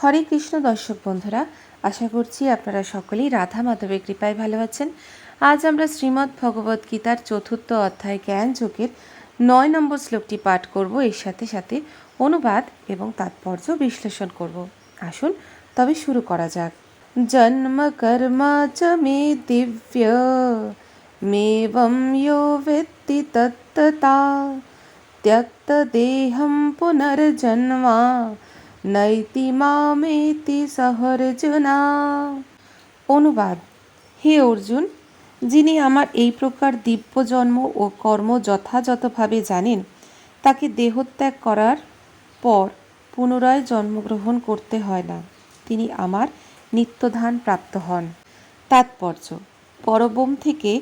হরে কৃষ্ণ দর্শক বন্ধুরা, আশা করছি আপনারা সকলেই রাধা মাধবের কৃপায় ভালো আছেন। আজ আমরা শ্রীমদ্ ভগবত গীতার চতুর্থ অধ্যায় জ্ঞান যোগের নয় নম্বর শ্লোকটি পাঠ করব। এর সাথে সাথে অনুবাদ এবং তাৎপর্য বিশ্লেষণ করব। আসুন, তবে শুরু করা যাক। জন্ম কর্মা চ মে দিব্য, মেবম ইয়ো ভিত্তি তত্ততা ত্যক্ত দেহম পুনর্জন্মা নৈতি মামেতি সহর্জনা অনুবাদ হে অর্জুন, যিনি আমার এই প্রকার দিব্য জন্ম ও কর্ম যথাযথভাবে জানেন, তাকে দেহত্যাগ করার পর পুনরায় জন্মগ্রহণ করতে হয় না। তিনি আমার নিত্যধান প্রাপ্ত হন। তাৎপর্য। পরবম থেকে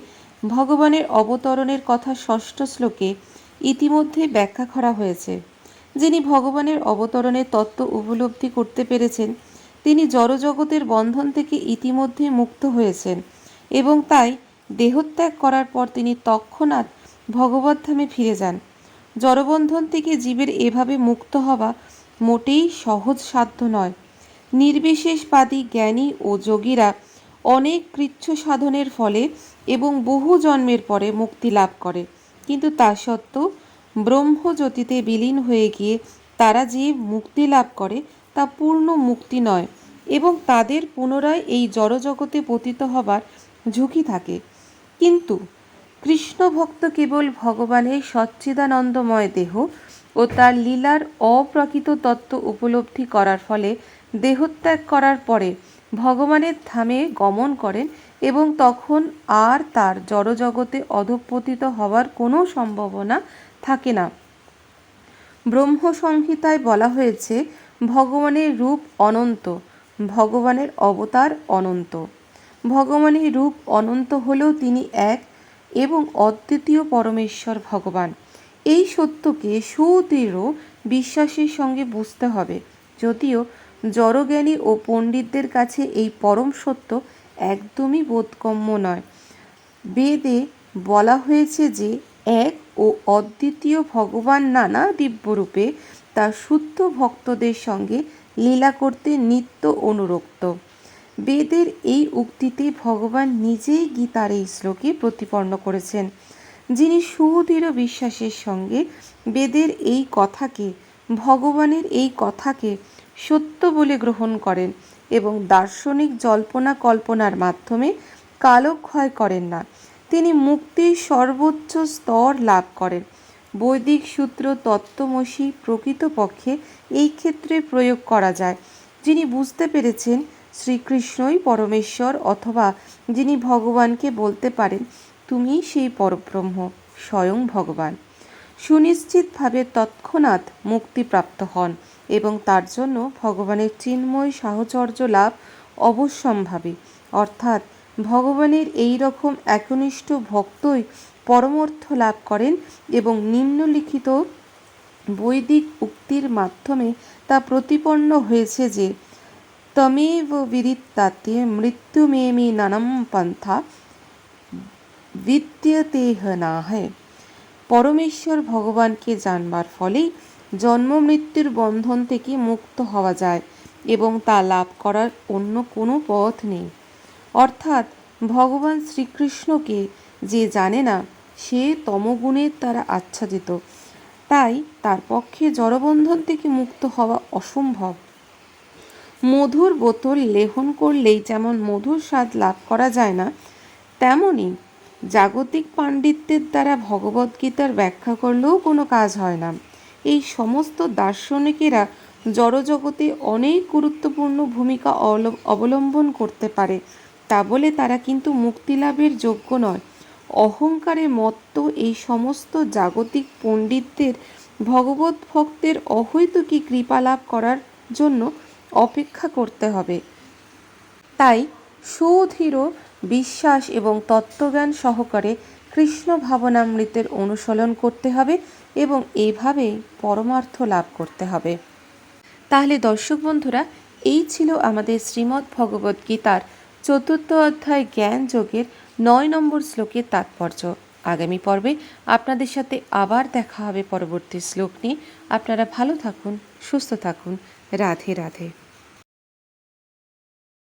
ভগবানের অবতরণের কথা ষষ্ঠ শ্লোকে ইতিমধ্যে ব্যাখ্যা করা হয়েছে। যিনি ভগবানের অবতরণের তত্ত্ব উপলব্ধি করতে পেরেছেন, তিনি জড়জগতের বন্ধন থেকে ইতিমধ্যে মুক্ত হয়েছেন এবং তাই দেহত্যাগ করার পর তিনি তৎক্ষণাৎ ভগবদ্ধামে ফিরে যান। জড়বন্ধন থেকে জীবের এভাবে মুক্ত হওয়া মোটেই সহজ সাধ্য নয়। নির্বিশেষবাদী জ্ঞানী ও যোগীরা অনেক কৃচ্ছ সাধনের ফলে এবং বহু জন্মের পরে মুক্তি লাভ করে। কিন্তু তা সত্ত্বেও ব্রহ্মজ্যোতিতে বিলীন হয়ে গিয়ে তারা যে মুক্তি লাভ করে তা পূর্ণ মুক্তি নয় এবং তাদের পুনরায় এই জড়জগতে পতিত হবার ঝুঁকি থাকে। কিন্তু কৃষ্ণ ভক্ত কেবল ভগবানের সচ্চিদানন্দময় দেহ ও তার লীলার অপ্রকৃত তত্ত্ব উপলব্ধি করার ফলে দেহত্যাগ করার পরে ভগবানের ধামে গমন করেন এবং তখন আর তার জড়জগতে অধঃপতিত হওয়ার কোনো সম্ভাবনা থাকে না। ব্রহ্ম সংহিতায় বলা হয়েছে, ভগবানের রূপ অনন্ত, ভগবানের অবতার অনন্ত। ভগবানের রূপ অনন্ত হলেও তিনি এক এবং অদ্বিতীয় পরমেশ্বর ভগবান। এই সত্যকে সুদৃঢ় বিশ্বাসের সঙ্গে বুঝতে হবে। যদিও জড়জ্ঞানী ও পণ্ডিতদের কাছে এই পরম সত্য একদমই বোধগম্য নয়। বেদে বলা হয়েছে যে, এক ও অদ্বিতীয় ভগবান নানা দিব্যরূপে তার শুদ্ধ ভক্তদের সঙ্গে লীলা করতে নিত্য অনুরক্ত। বেদের এই উক্তিতে ভগবান নিজেই গীতার এই শ্লোকে প্রতিপন্ন করেছেন, যিনি সুদৃঢ় বিশ্বাসের সঙ্গে বেদের এই কথাকে, ভগবানের এই কথাকে সত্য বলে গ্রহণ করেন এবং দার্শনিক জল্পনা কল্পনার মাধ্যমে কালক্ষয় করেন না। তিনি মুক্তির সর্বোচ্চ স্তর লাভ করেন। বৈদিক সূত্র তত্ত্বমসী প্রকৃতপক্ষে এই ক্ষেত্রে প্রয়োগ করা যায়। যিনি বুঝতে পেরেছেন শ্রীকৃষ্ণই পরমেশ্বর অথবা যিনি ভগবানকে বলতে পারেন, তুমি সেই পরব্রহ্ম, স্বয়ং ভগবান। সুনিশ্চিতভাবে তৎক্ষণাৎ মুক্তিপ্রাপ্ত হন। এবং তার জন্য ভগবানের চিন্ময় সাহচর্য লাভ অবশ্যম্ভাবী। অর্থাৎ ভগবানের এই রকম একনিষ্ঠ ভক্তই পরমর্থ লাভ করেন এবং নিম্নলিখিত বৈদিক উক্তির মাধ্যমে তা প্রতিপন্ন হয়েছে যে, তমেব বিরিত্তাতে মৃত্যুমেমি নানম পন্থা বিদ্যতেহ না হয় পরমেশ্বর ভগবানকে জানবার ফলেই জন্ম মৃত্যুর বন্ধন থেকে মুক্ত হওয়া যায় এবং তা লাভ করার অন্য কোনো পথ নেই। অর্থাৎ ভগবান শ্রীকৃষ্ণকে যে জানে না, সে তমগুণের দ্বারা আচ্ছাদিত। তাই তার পক্ষে জড়বন্ধন থেকে মুক্ত হওয়া অসম্ভব। মধুর বোতল লেহন করলেই যেমন মধুর স্বাদ লাভ করা যায় না তেমনই জাগতিক পাণ্ডিত্যের দ্বারা ভগবদ্গীতার ব্যাখ্যা করলেও কোনো কাজ হয় না। এই সমস্ত দার্শনিকেরা জড়জগতে অনেক গুরুত্বপূর্ণ ভূমিকা অবলম্বন করতে পারে। তা বলে তারা কিন্তু মুক্তিলাভের যোগ্য নয়। অহংকারে মত্ত এই সমস্ত জাগতিক পণ্ডিতদের, ভগবত ভক্তের অহৈতুকী কৃপা লাভ করার জন্য অপেক্ষা করতে হবে। তাই সুধীর বিশ্বাস এবং তত্ত্বজ্ঞান সহকারে কৃষ্ণ ভাবনামৃতের অনুসরণ করতে হবে। এবং এইভাবেই পরমার্থ লাভ করতে হবে। তাহলে দর্শক বন্ধুরা, এই ছিল আমাদের শ্রীমদ্ ভগবদ্ গীতার চতুর্থ অধ্যায় জ্ঞান যোগের নয় নম্বর শ্লোকের তাৎপর্য। আগামী পর্বে আপনাদের সাথে আবার দেখা হবে পরবর্তী শ্লোক নিয়ে। আপনারা ভালো থাকুন, সুস্থ থাকুন। রাধে রাধে।